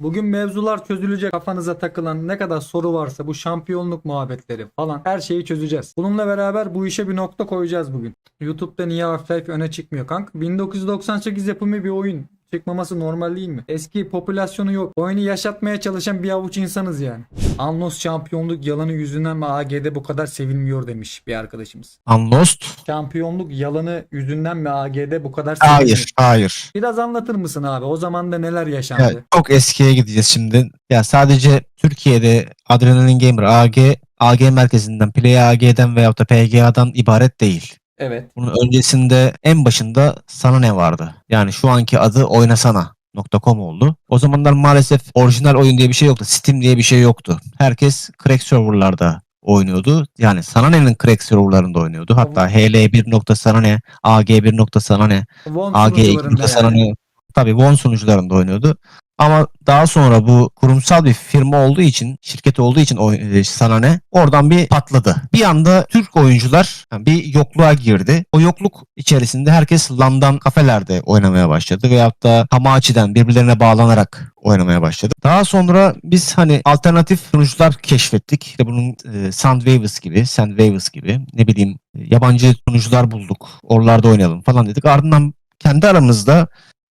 Bugün mevzular çözülecek. Kafanıza takılan ne kadar soru varsa bu şampiyonluk muhabbetleri falan her şeyi çözeceğiz. Bununla beraber bu işe bir nokta koyacağız bugün. YouTube'da niye Half-Life öne çıkmıyor kanka? 1998 yapımı bir oyun. Çıkmaması normal değil mi? Eski popülasyonu yok. Oyunu yaşatmaya çalışan bir avuç insanız yani. Anlos şampiyonluk yalanı yüzünden mi AG'de bu kadar sevilmiyor demiş bir arkadaşımız. Unlost? Şampiyonluk yalanı yüzünden mi AG'de bu kadar sevilmiyor? Hayır, hayır. Biraz anlatır mısın abi? O zaman da neler Ya, yaşandı? çok eskiye gideceğiz şimdi. Ya sadece Türkiye'de Adrenaline Gamer AG, AG merkezinden, Play AG'den veyahut da PGA'dan ibaret değil. Evet. Bunun öncesinde en başında sana ne vardı? Yani şu anki adı oynasana.com oldu. O zamanlar maalesef orijinal oyun diye bir şey yoktu. Steam diye bir şey yoktu. Herkes crack serverlarda oynuyordu. Yani sana ne'nin crack serverlarında oynuyordu. Hatta HL1.sanane, AG1.sanane, Von AG sunucularında sana yani. ne? Tabii Won sunucularında oynuyordu. Ama daha sonra bu kurumsal bir firma olduğu için, şirket olduğu için o, e, sana ne? Oradan bir patladı. Bir anda Türk oyuncular bir yokluğa girdi. O yokluk içerisinde herkes LAN'dan kafelerde oynamaya başladı. Veyahut da Hamachi'den birbirlerine bağlanarak oynamaya başladı. Daha sonra biz hani alternatif sunucular keşfettik. İşte bunun e, Soundwaves gibi, Soundwaves gibi ne bileyim e, yabancı sunucular bulduk. Oralarda oynayalım falan dedik. Ardından kendi aramızda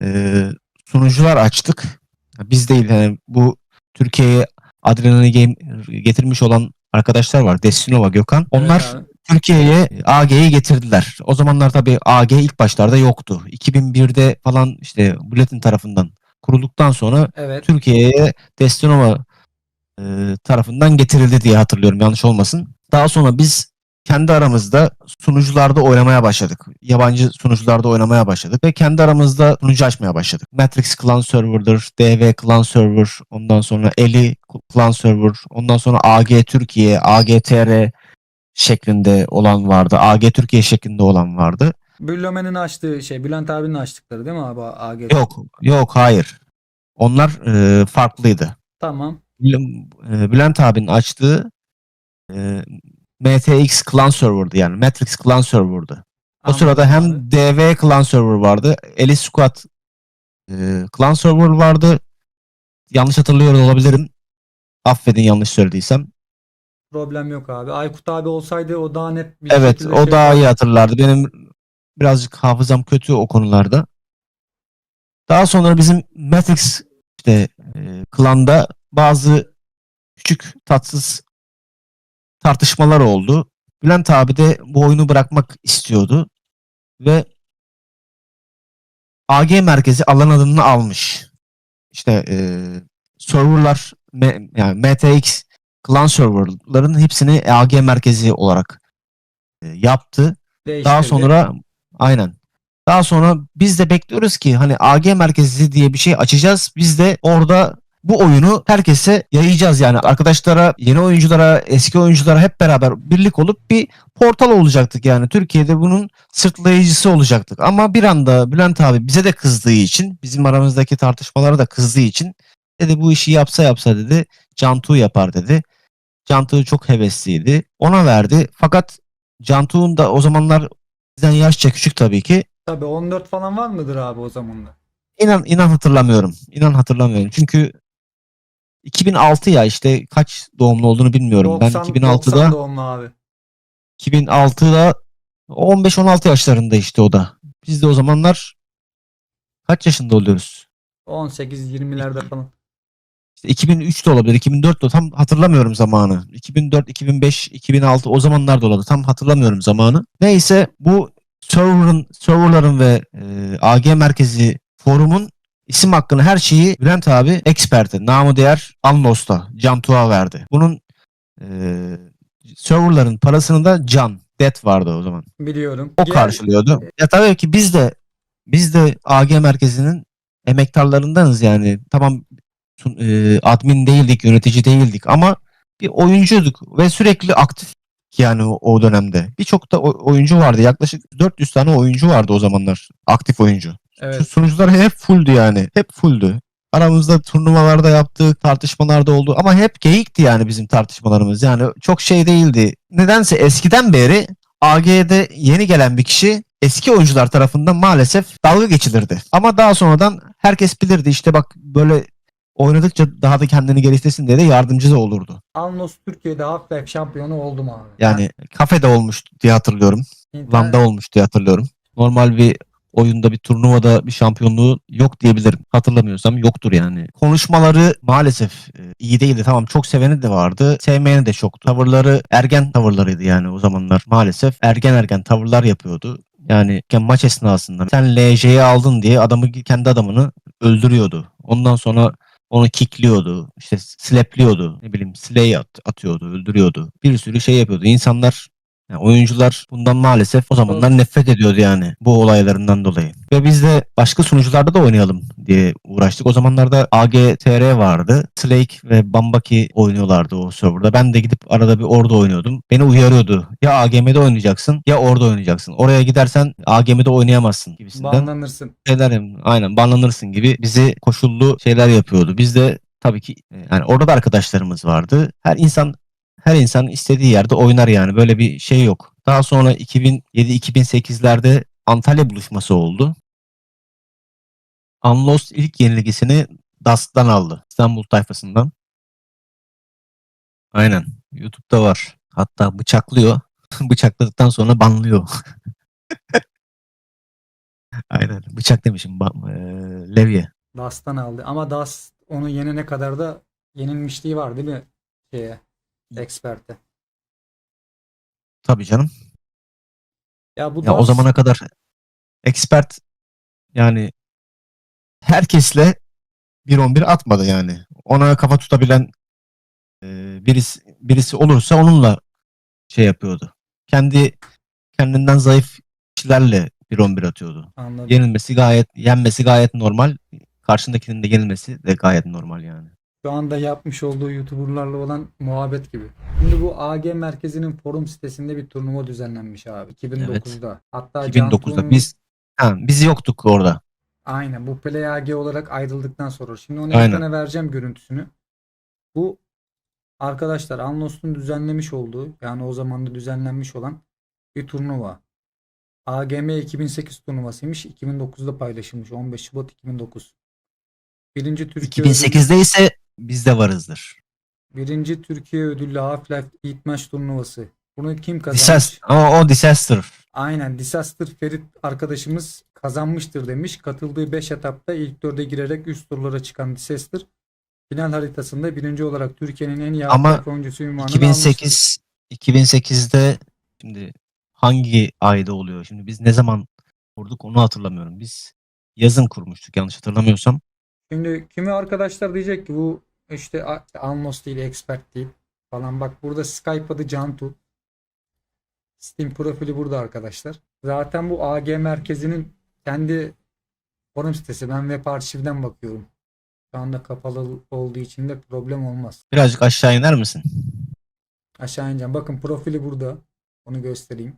e, sunucular açtık. Biz değil yani bu Türkiye'ye Adrenaline Game getirmiş olan arkadaşlar var. Destinova, Gökhan. Onlar Evet abi. Türkiye'ye AG'yi getirdiler. O zamanlar tabii AG ilk başlarda yoktu. 2001'de falan işte Bulletin tarafından kurulduktan sonra Evet. Türkiye'ye Destinova e, tarafından getirildi diye hatırlıyorum yanlış olmasın. Daha sonra biz kendi aramızda sunucularda oynamaya başladık. Yabancı sunucularda oynamaya başladık ve kendi aramızda sunucu açmaya başladık. Matrix Clan Server'dır, DV Clan Server, ondan sonra Eli Clan Server, ondan sonra AG Türkiye, AGTR şeklinde olan vardı. AG Türkiye şeklinde olan vardı. Büllomen'in açtığı şey, Bülent abinin açtıkları değil mi abi AG? Yok, yok hayır. Onlar e, farklıydı. Tamam. Bül- e, Bülent abinin açtığı e, MTX Clan Server'dı yani. Matrix Clan Server'dı. O Anladım sırada abi. hem DV Clan Server vardı. Alice Squad e, Clan Server vardı. Yanlış hatırlıyor olabilirim. Affedin yanlış söylediysem. problem yok abi. Aykut abi olsaydı o daha net bir Evet o şey daha iyi hatırlardı. Benim birazcık hafızam kötü o konularda. Daha sonra bizim Matrix işte e, klanda bazı küçük tatsız tartışmalar oldu. Bülent abi de bu oyunu bırakmak istiyordu ve AG merkezi alan adını almış. İşte e, serverlar M- yani MTX clan serverların hepsini AG merkezi olarak e, yaptı. Daha Değiştirdi. sonra aynen. Daha sonra biz de bekliyoruz ki hani AG merkezi diye bir şey açacağız. Biz de orada bu oyunu herkese yayacağız yani arkadaşlara, yeni oyunculara, eski oyunculara hep beraber birlik olup bir portal olacaktık yani. Türkiye'de bunun sırtlayıcısı olacaktık. Ama bir anda Bülent abi bize de kızdığı için, bizim aramızdaki tartışmalara da kızdığı için dedi bu işi yapsa yapsa dedi. Cantu yapar dedi. Cantu çok hevesliydi. Ona verdi. Fakat Cantu'nun da o zamanlar bizden yaşça küçük tabii ki. Tabii 14 falan var mıdır abi o zamanlar? İnan inan hatırlamıyorum. İnan hatırlamıyorum. Çünkü 2006 ya işte kaç doğumlu olduğunu bilmiyorum. 90, ben 2006'da 90 doğumlu abi. 2006'da 15-16 yaşlarında işte o da. Biz de o zamanlar kaç yaşında oluyoruz? 18-20'lerde falan. İşte 2003'te olabilir, 2004'te tam hatırlamıyorum zamanı. 2004, 2005, 2006 o zamanlar da olabilir. Tam hatırlamıyorum zamanı. Neyse bu server'ın, serverların ve e, AG merkezi forumun isim hakkını her şeyi Bülent abi expert'e, namı değer Anlos'ta, Can Tuğ'a verdi. Bunun e, serverların parasını da Can, Det vardı o zaman. Biliyorum. O karşılıyordu. Ya tabii ki biz de biz de AG merkezinin emektarlarındanız yani. Tamam e, admin değildik, yönetici değildik ama bir oyuncuyduk ve sürekli aktif yani o, dönemde. Birçok da oyuncu vardı. Yaklaşık 400 tane oyuncu vardı o zamanlar. Aktif oyuncu. Şu Evet. sunucular hep fulldü yani. Hep fulldü. Aramızda turnuvalarda yaptık, tartışmalarda oldu ama hep geyikti yani bizim tartışmalarımız. Yani çok şey değildi. Nedense eskiden beri AG'de yeni gelen bir kişi eski oyuncular tarafından maalesef dalga geçilirdi. Ama daha sonradan herkes bilirdi işte bak böyle oynadıkça daha da kendini geliştirsin diye de yardımcı da olurdu. Alnos Türkiye'de Half-Life şampiyonu oldu mu abi? Yani kafede olmuştu diye hatırlıyorum. İnternet- Van'da olmuş diye hatırlıyorum. Normal bir oyunda bir turnuvada bir şampiyonluğu yok diyebilirim. Hatırlamıyorsam yoktur yani. Konuşmaları maalesef e, iyi değildi. Tamam çok seveni de vardı. Sevmeyeni de çoktu. Tavırları ergen tavırlarıydı yani o zamanlar. Maalesef ergen ergen tavırlar yapıyordu. Yani maç esnasında sen LJ'yi aldın diye adamı kendi adamını öldürüyordu. Ondan sonra onu kickliyordu. işte slapliyordu. Ne bileyim slay at, atıyordu, öldürüyordu. Bir sürü şey yapıyordu. İnsanlar yani oyuncular bundan maalesef o zamanlar nefret ediyordu yani bu olaylarından dolayı. Ve biz de başka sunucularda da oynayalım diye uğraştık. O zamanlarda AGTR vardı. Slake ve Bambaki oynuyorlardı o serverda. Ben de gidip arada bir orada oynuyordum. Beni uyarıyordu. Ya AGM'de oynayacaksın ya orada oynayacaksın. Oraya gidersen AGM'de oynayamazsın gibisinden Banlanırsın. şeyler aynen banlanırsın gibi bizi koşullu şeyler yapıyordu. Biz de tabii ki e, yani orada da arkadaşlarımız vardı. Her insan her insan istediği yerde oynar yani böyle bir şey yok. Daha sonra 2007-2008'lerde Antalya buluşması oldu. Unlost ilk yenilgisini Dust'tan aldı. İstanbul tayfasından. Aynen. YouTube'da var. Hatta bıçaklıyor. Bıçakladıktan sonra banlıyor. Aynen. Bıçak demişim. Ba- eee, levye. Dust'tan aldı. Ama Dust onu yenene kadar da yenilmişliği var değil mi? Şeye, Expert'e. Tabii canım. Ya bu Ya o zamana kadar expert yani herkesle 1-11 atmadı yani. Ona kafa tutabilen eee, birisi birisi olursa onunla şey yapıyordu. Kendi kendinden zayıf kişilerle 1-11 atıyordu. Anladım. Yenilmesi gayet yenmesi gayet normal. Karşındakinin de yenilmesi de gayet normal yani. Şu anda yapmış olduğu YouTuber'larla olan muhabbet gibi. Şimdi bu AG merkezinin forum sitesinde bir turnuva düzenlenmiş abi 2009'da. Hatta 2009'da Cantu'nun- biz ha, biz yoktuk orada. Aynen bu Play AG olarak ayrıldıktan sonra. Şimdi onu ekrana vereceğim görüntüsünü. Bu arkadaşlar Unlost'un düzenlemiş olduğu yani o zaman da düzenlenmiş olan bir turnuva. AGM 2008 turnuvasıymış. 2009'da paylaşılmış. 15 Şubat 2009. Birinci Türkiye ödüllü- 2008'de ise biz de varızdır. Birinci Türkiye ödüllü Half-Life ilk maç turnuvası. Bunu kim kazanmış? Disaster, ama o disaster. Aynen Disaster Ferit arkadaşımız kazanmıştır demiş. Katıldığı 5 etapta ilk 4'e girerek üst turlara çıkan Disaster final haritasında birinci olarak Türkiye'nin en iyi Ama Half-Life oyuncusu ünvanını almıştır. 2008 2008'de şimdi hangi ayda oluyor? Şimdi biz ne zaman kurduk onu hatırlamıyorum. Biz yazın kurmuştuk yanlış hatırlamıyorsam. Şimdi kimi arkadaşlar diyecek ki bu işte Alnos değil, Expert değil falan. Bak burada Skype adı Cantu. Steam profili burada arkadaşlar. Zaten bu AG merkezinin kendi forum sitesi. Ben web arşivden bakıyorum. Şu anda kapalı olduğu için de problem olmaz. Birazcık aşağı iner misin? Aşağı ineceğim. Bakın profili burada. Onu göstereyim.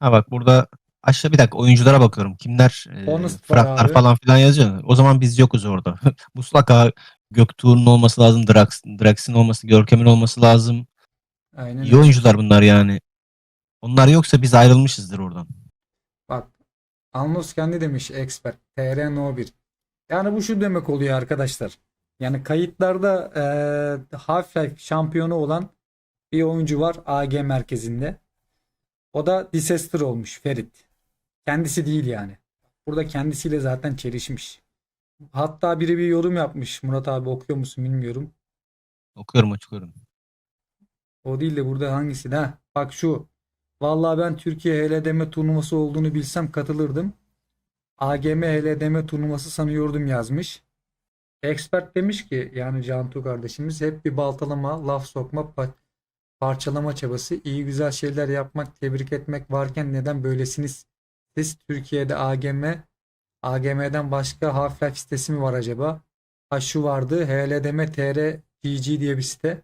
Ha bak burada aşağı bir dakika oyunculara bakıyorum. Kimler? E, abi. falan filan yazıyor. O zaman biz yokuz orada. Muslaka Göktuğ'un olması lazım. Drax, Drax'in olması, Görkem'in olması lazım. Aynen. İyi öyle. oyuncular bunlar yani. Onlar yoksa biz ayrılmışızdır oradan. Bak Alnos kendi demiş expert TR no 1. Yani bu şu demek oluyor arkadaşlar. Yani kayıtlarda eee Half-Life şampiyonu olan bir oyuncu var AG merkezinde. O da Disaster olmuş Ferit. Kendisi değil yani. Burada kendisiyle zaten çelişmiş. Hatta biri bir yorum yapmış. Murat abi okuyor musun bilmiyorum. Okuyorum okuyorum. O değil de burada hangisi? Ha, bak şu. Vallahi ben Türkiye HLDM turnuvası olduğunu bilsem katılırdım. AGM HLDM turnuvası sanıyordum yazmış. Expert demiş ki yani Cantu kardeşimiz hep bir baltalama, laf sokma, pa- parçalama çabası, iyi güzel şeyler yapmak, tebrik etmek varken neden böylesiniz? Siz Türkiye'de AGM, AGM'den başka Half-Life sitesi mi var acaba? Ha şu vardı, HLDM TR PG diye bir site.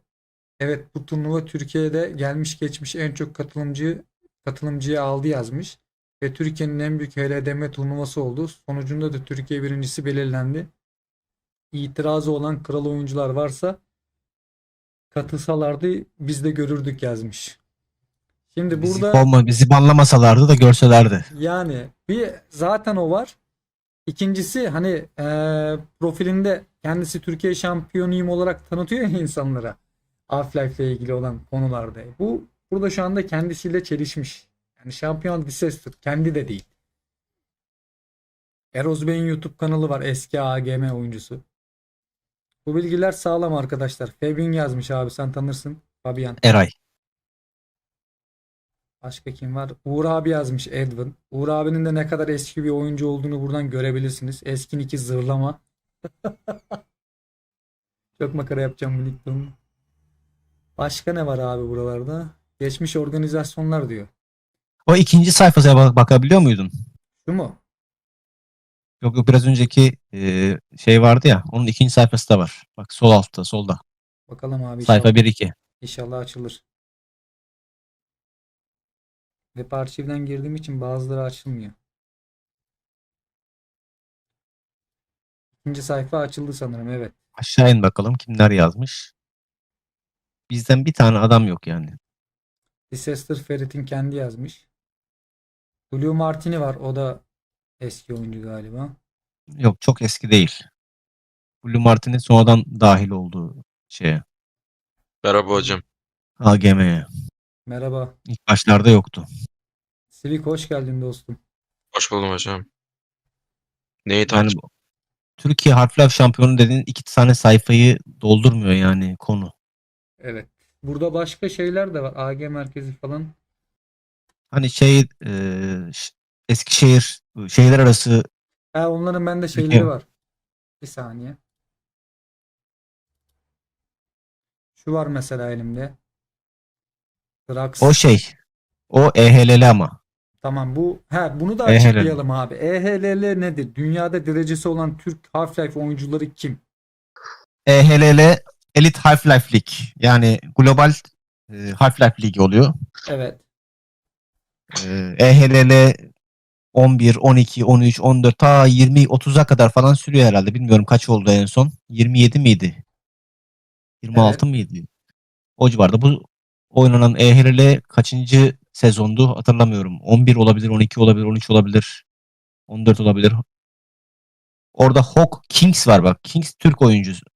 Evet bu turnuva Türkiye'de gelmiş geçmiş en çok katılımcı katılımcıyı aldı yazmış. Ve Türkiye'nin en büyük HLDM turnuvası oldu. Sonucunda da Türkiye birincisi belirlendi. İtirazı olan kral oyuncular varsa katılsalardı biz de görürdük yazmış. Şimdi Bizi, burada olma, bizi banlamasalardı da görselerdi. yani bir zaten o var. İkincisi hani eee, profilinde kendisi Türkiye şampiyonuyum olarak tanıtıyor ya insanlara. Half-Life ile ilgili olan konularda. Bu burada şu anda kendisiyle çelişmiş. Yani şampiyon Disaster kendi de değil. Eroz Bey'in YouTube kanalı var eski AGM oyuncusu. Bu bilgiler sağlam arkadaşlar. Fabian yazmış abi sen tanırsın. Fabian. Eray. Başka kim var? Uğur abi yazmış Edwin. Uğur abinin de ne kadar eski bir oyuncu olduğunu buradan görebilirsiniz. Eskin iki zırlama. Çok makara yapacağım bu ligde. Başka ne var abi buralarda? Geçmiş organizasyonlar diyor. O ikinci sayfasına bak- bakabiliyor muydun? Şu mu? Yok yok biraz önceki e, şey vardı ya. Onun ikinci sayfası da var. Bak sol altta solda. Bakalım abi Sayfa inşallah, 1-2. inşallah açılır. Web arşivden girdiğim için bazıları açılmıyor. İkinci sayfa açıldı sanırım evet. Aşağı in bakalım kimler yazmış. Bizden bir tane adam yok yani. Disaster Ferit'in kendi yazmış. Blue Martini var. O da eski oyuncu galiba. Yok çok eski değil. Blue Martin'in sonradan dahil olduğu şeye. Merhaba hocam. AGM'ye. Merhaba. İlk başlarda yoktu. Sivik hoş geldin dostum. Hoş buldum hocam. Neyi Yani bu- Türkiye Half-Life şampiyonu dediğin iki tane sayfayı doldurmuyor yani konu. Evet. Burada başka şeyler de var. AG merkezi falan. Hani şey e, ş- Eskişehir şehirler arası Ha, onların bende şeyleri Peki. var. Bir saniye. Şu var mesela elimde. Drax. o şey. O EHLL ama. Tamam bu. Ha bunu da EHLL. açıklayalım abi. EHLL nedir? Dünyada derecesi olan Türk Half-Life oyuncuları kim? EHLL Elite Half-Life League. Yani global e, Half-Life Ligi oluyor. Evet. E, EHLL 11, 12, 13, 14 ta 20, 30'a kadar falan sürüyor herhalde. Bilmiyorum kaç oldu en son. 27 miydi? 26 mıydı? O civarda. Bu oynanan EHLL kaçıncı sezondu hatırlamıyorum. 11 olabilir, 12 olabilir, 13 olabilir. 14 olabilir. Orada Hawk Kings var bak. Kings Türk oyuncusu.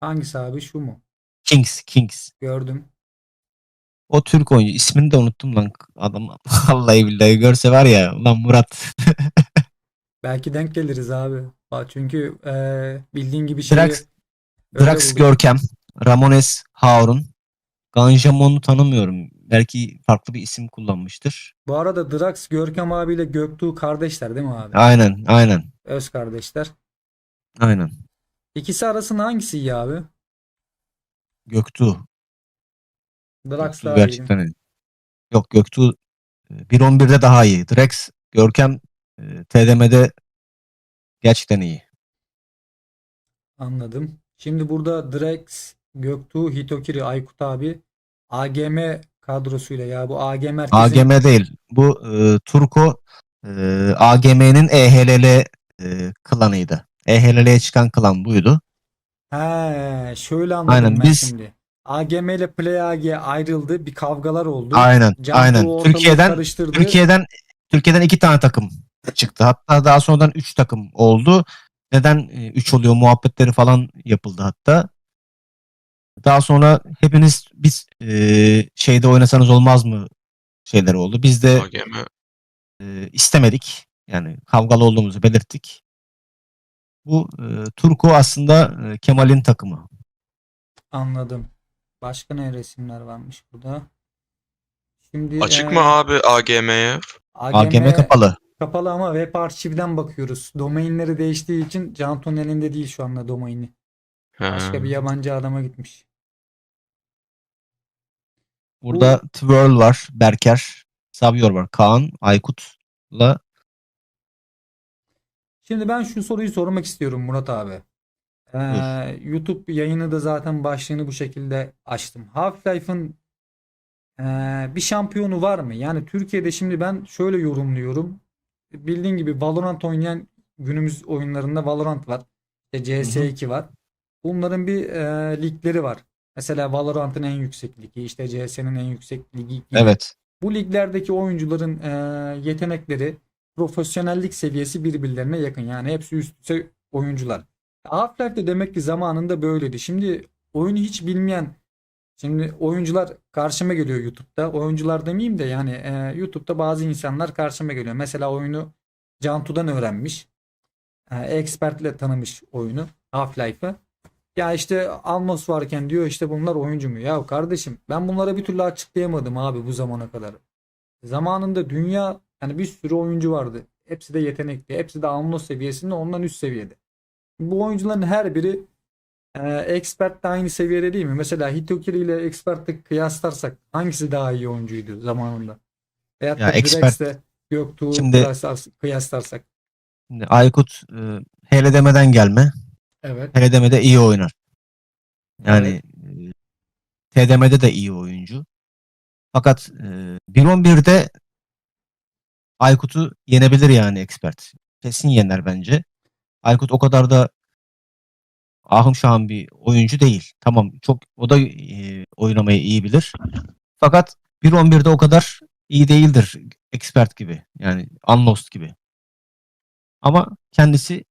Hangisi abi? Şu mu? Kings, Kings. Gördüm. O Türk oyuncu. İsmini de unuttum lan. Adam vallahi billahi görse var ya. Ulan Murat. Belki denk geliriz abi. Çünkü eee, bildiğin gibi şeyi Drax, Drax. Görkem. Ramones Harun. Ganjamon'u tanımıyorum. Belki farklı bir isim kullanmıştır. Bu arada Drax Görkem abiyle Göktuğ kardeşler değil mi abi? Aynen, aynen. Öz kardeşler. Aynen. İkisi arasında hangisi iyi abi? Göktuğ. Drax Göktuğ daha iyi. gerçekten iyi. Yok Göktuğ e, 1.11'de daha iyi. Drax Görkem e, TDM'de gerçekten iyi. Anladım. Şimdi burada Drax, Göktuğ, Hitokiri, Aykut abi AGM kadrosuyla ya bu AG merkezi AGM değil. Bu e, Turko e, AGM'nin EHLL e, klanıydı. EHLL'ye çıkan klan buydu. He, şöyle anladım Aynen, ben biz- şimdi. AGM ile Play AG ayrıldı. Bir kavgalar oldu. Aynen, Cantu aynen. Türkiye'den karıştırdı. Türkiye'den Türkiye'den iki tane takım çıktı. Hatta daha sonradan üç takım oldu. Neden e, üç oluyor muhabbetleri falan yapıldı hatta. Daha sonra hepiniz biz e, şeyde oynasanız olmaz mı şeyler oldu. Biz de AGM. e, istemedik. Yani kavgalı olduğumuzu belirttik. Bu e, Turku aslında e, Kemal'in takımı. Anladım. Başka ne resimler varmış burada? Şimdi Açık e, mı abi AGM'ye? AGM kapalı. kapalı ama web arşivden bakıyoruz. Domainleri değiştiği için Canton elinde değil şu anda domaini. Başka bir yabancı adama gitmiş. Burada Twirl var, Berker, Savior var, Kaan, Aykut'la Şimdi ben şu soruyu sormak istiyorum Murat abi. Ee, YouTube yayını da zaten başlığını bu şekilde açtım. Half-Life'ın ee, bir şampiyonu var mı? Yani Türkiye'de şimdi ben şöyle yorumluyorum. Bildiğin gibi Valorant oynayan günümüz oyunlarında Valorant var. İşte CS2 var. Bunların bir ee, ligleri var. Mesela Valorant'ın en yüksek ligi, işte CS'nin en yüksek ligi gibi. evet. Bu liglerdeki oyuncuların e, yetenekleri, profesyonellik seviyesi birbirlerine yakın. Yani hepsi üst düzey oyuncular. Half-Life de demek ki zamanında böyleydi. Şimdi oyunu hiç bilmeyen şimdi oyuncular karşıma geliyor YouTube'da. Oyuncular demeyeyim de yani e, YouTube'da bazı insanlar karşıma geliyor. Mesela oyunu Cantu'dan öğrenmiş. E, expertle tanımış oyunu. Half-Life'ı. Ya işte Almos varken diyor işte bunlar oyuncu mu? Ya kardeşim ben bunlara bir türlü açıklayamadım abi bu zamana kadar. Zamanında dünya yani bir sürü oyuncu vardı. Hepsi de yetenekli. Hepsi de Almos seviyesinde ondan üst seviyede. Bu oyuncuların her biri e, expert de aynı seviyede değil mi? Mesela Hitokiri ile expert'i kıyaslarsak hangisi daha iyi oyuncuydu zamanında? Veyahut Ya da expert- Göktuğ'u Şimdi- kıyaslar- kıyaslarsak. Şimdi Aykut e, hele demeden gelme. Evet. Demede iyi oynar. Yani e, TDM'de de iyi oyuncu. Fakat e, 1.11'de Aykut'u yenebilir yani expert. Kesin yener bence. Aykut o kadar da ahım şahım bir oyuncu değil. Tamam çok o da e, oynamayı iyi bilir. Fakat 1.11'de o kadar iyi değildir expert gibi. Yani Unlost gibi. Ama kendisi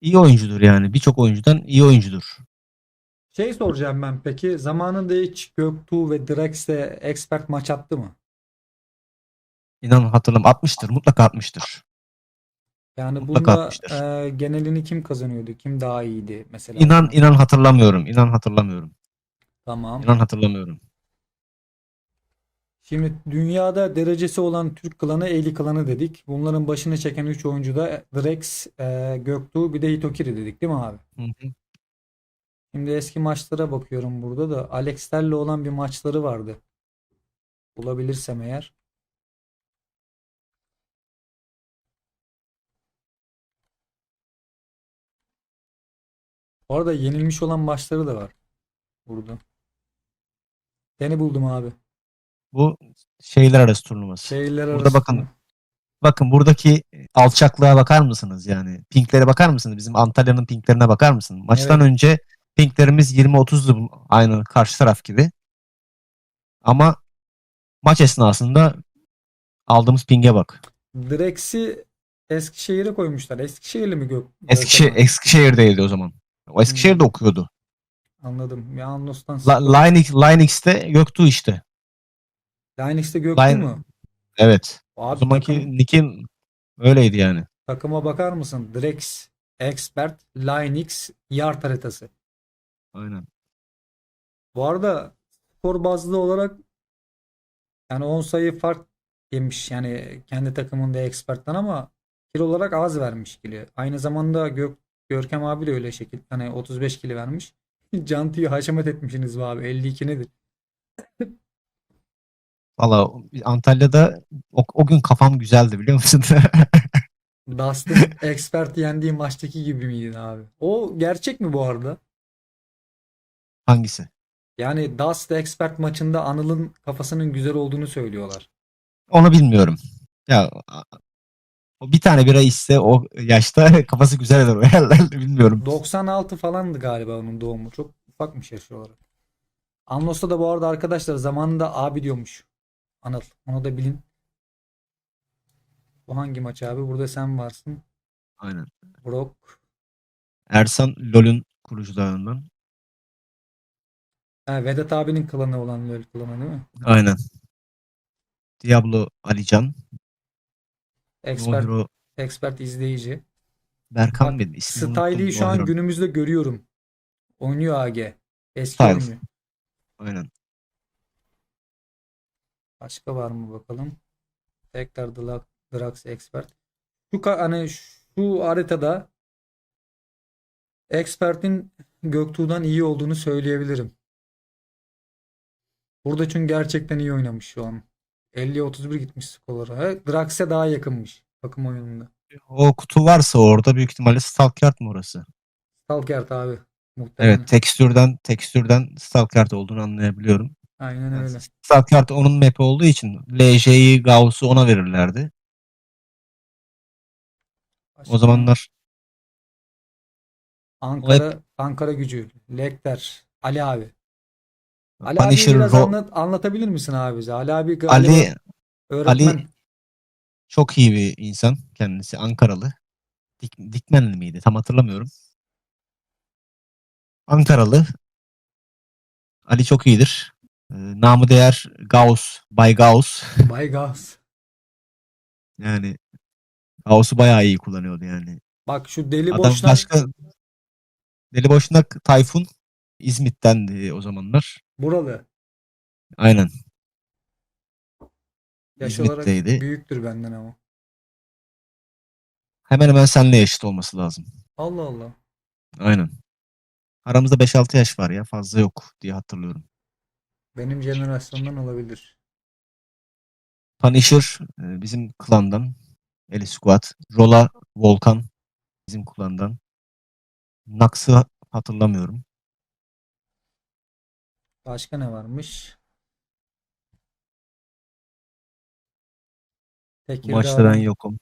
iyi oyuncudur yani. Birçok oyuncudan iyi oyuncudur. Şey soracağım ben peki zamanında hiç Göktuğ ve Drex'le expert maç attı mı? İnan hatırlam 60'tır. Mutlaka 60'tır. Yani Mutlaka bunda atmıştır. e, genelini kim kazanıyordu? Kim daha iyiydi mesela? İnan inan hatırlamıyorum. İnan hatırlamıyorum. Tamam. İnan hatırlamıyorum. Şimdi dünyada derecesi olan Türk klanı Eğli klanı dedik. Bunların başını çeken 3 oyuncu da Drex, e, Göktuğ bir de Hitokiri dedik değil mi abi? Hı hı. Şimdi eski maçlara bakıyorum burada da Alex'lerle olan bir maçları vardı. Bulabilirsem eğer. Orada yenilmiş olan maçları da var. Burada. Seni buldum abi. Bu şeyler arası turnuvası. Şehirler Burada arası bakın. mı? Bakın buradaki alçaklığa bakar mısınız yani? Pinklere bakar mısınız? Bizim Antalya'nın pinklerine bakar mısın? Maçtan Evet. önce pinklerimiz 20-30'du bu- aynı karşı taraf gibi. Ama maç esnasında aldığımız pinge bak. Drex'i Eskişehir'e koymuşlar. Eskişehirli mi Gök? Eskişehir? Eskişehir'deydi o zaman. O Eskişehir'de okuyordu. Anladım. Ya Anlos'tan La, Linux, Linux'te Göktuğ işte. Linux'te Göktuğ Line- mu? Evet. O Abi zamanki takım- nick'in öyleydi yani. takıma bakar mısın? Drex, Expert, Linux, Yard haritası. Aynen. Bu arada skor bazlı olarak yani 10 sayı fark yemiş yani kendi takımında Expert'ten ama kill olarak az vermiş kill'i. Aynı zamanda Gök, Görkem abi de öyle şekil hani 35 kill vermiş. Cantı'yı haşamet etmişsiniz be abi. 52 nedir? Valla Antalya'da o, o gün kafam güzeldi biliyor musun? Dust'ın Expert yendiği maçtaki gibi miydi abi? O gerçek mi bu arada? Hangisi? Yani Dust Expert maçında Anıl'ın kafasının güzel olduğunu söylüyorlar. Onu bilmiyorum. Ya o bir tane bira içse o yaşta kafası güzel olur herhalde bilmiyorum. 96 falandı galiba onun doğumu. Çok ufakmış yaş olarak. Anlos'ta da bu arada arkadaşlar zamanında abi diyormuş. Anıl. Onu da bilin. Bu hangi maç abi? Burada sen varsın. Aynen. Brock. Ersan LoL'ün kurucularından. Ha, Vedat abinin klanı olan LoL klanı değil mi? Aynen. Diablo Alican. Expert, Nohiro expert izleyici. Berkan Bak, mıydı? İsmini unuttum. şu an Nohiro. günümüzde görüyorum. Oynuyor AG. Eski Style. oynuyor. Aynen. Başka var mı bakalım? Tekrar Dra- Drax Expert. Şu hani şu haritada Expert'in Göktuğ'dan iyi olduğunu söyleyebilirim. Burada çünkü gerçekten iyi oynamış şu an. 50'ye 31 gitmiş skorlara. Drax'e daha yakınmış takım oyununda. O kutu varsa orada büyük ihtimalle Stalkert mı orası? Stalkert abi. Muhtemelen. Evet, tekstürden tekstürden Stalkert olduğunu anlayabiliyorum. Aynen öyle. Stalkert onun map'i olduğu için LJ'yi, Gauss'u ona verirlerdi. Başka O zamanlar Ankara Ankara gücü. Lekter. Ali abi. Ali abi biraz Ro- anlat, anlatabilir misin abi bize? Ali abi galiba Ali öğretmen. Ali çok iyi bir insan kendisi Ankaralı. Dik, Dikmenli miydi? Tam hatırlamıyorum. Ankaralı. Ali çok iyidir. Ee, namı değer Gauss, Bay Gauss. Bay Gauss. Yani Gauss'u bayağı iyi kullanıyordu yani. Bak şu deli Adam boşnak başka Deli Boşnak Tayfun İzmit'tendi o zamanlar. buralı. Aynen. Yaş olarak İzmit'teydi. büyüktür benden ama. Hemen hemen seninle eşit olması lazım. Allah Allah. Aynen. Aramızda 5-6 yaş var ya fazla yok diye hatırlıyorum. Benim jenerasyondan olabilir. Punisher e, bizim klandan. Eli Squad. Rola Volkan bizim klandan. Nax'ı hatırlamıyorum. Başka ne varmış? Bu Tekirdağ maçta ben yokum.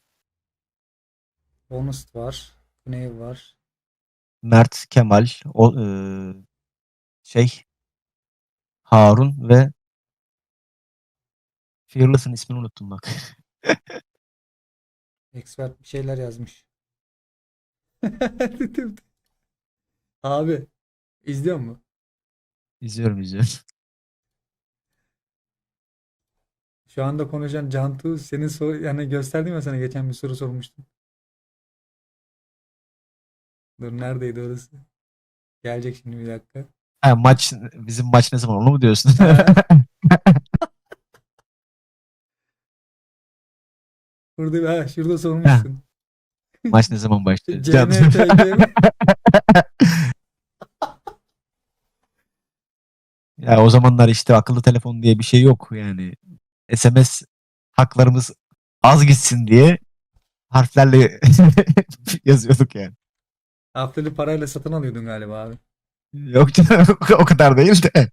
Honest var. Güney var. Mert, Kemal, o e, şey Harun ve Fearless'ın ismini unuttum bak. Expert bir şeyler yazmış. Abi izliyor mu? İzliyorum izliyorum. Şu anda konuşan Cantu senin soru yani gösterdim ya sana geçen bir soru sormuştum. Dur neredeydi orası? Gelecek şimdi bir dakika. Ha, maç bizim maç ne zaman onu mu diyorsun? Burada ha, şurada sormuşsun. maç ne zaman başlıyor? CMTG Ya o zamanlar işte akıllı telefon diye bir şey yok yani. SMS haklarımız az gitsin diye harflerle yazıyorduk yani. Hafteli parayla satın alıyordun galiba abi. Yok canım o kadar değil de.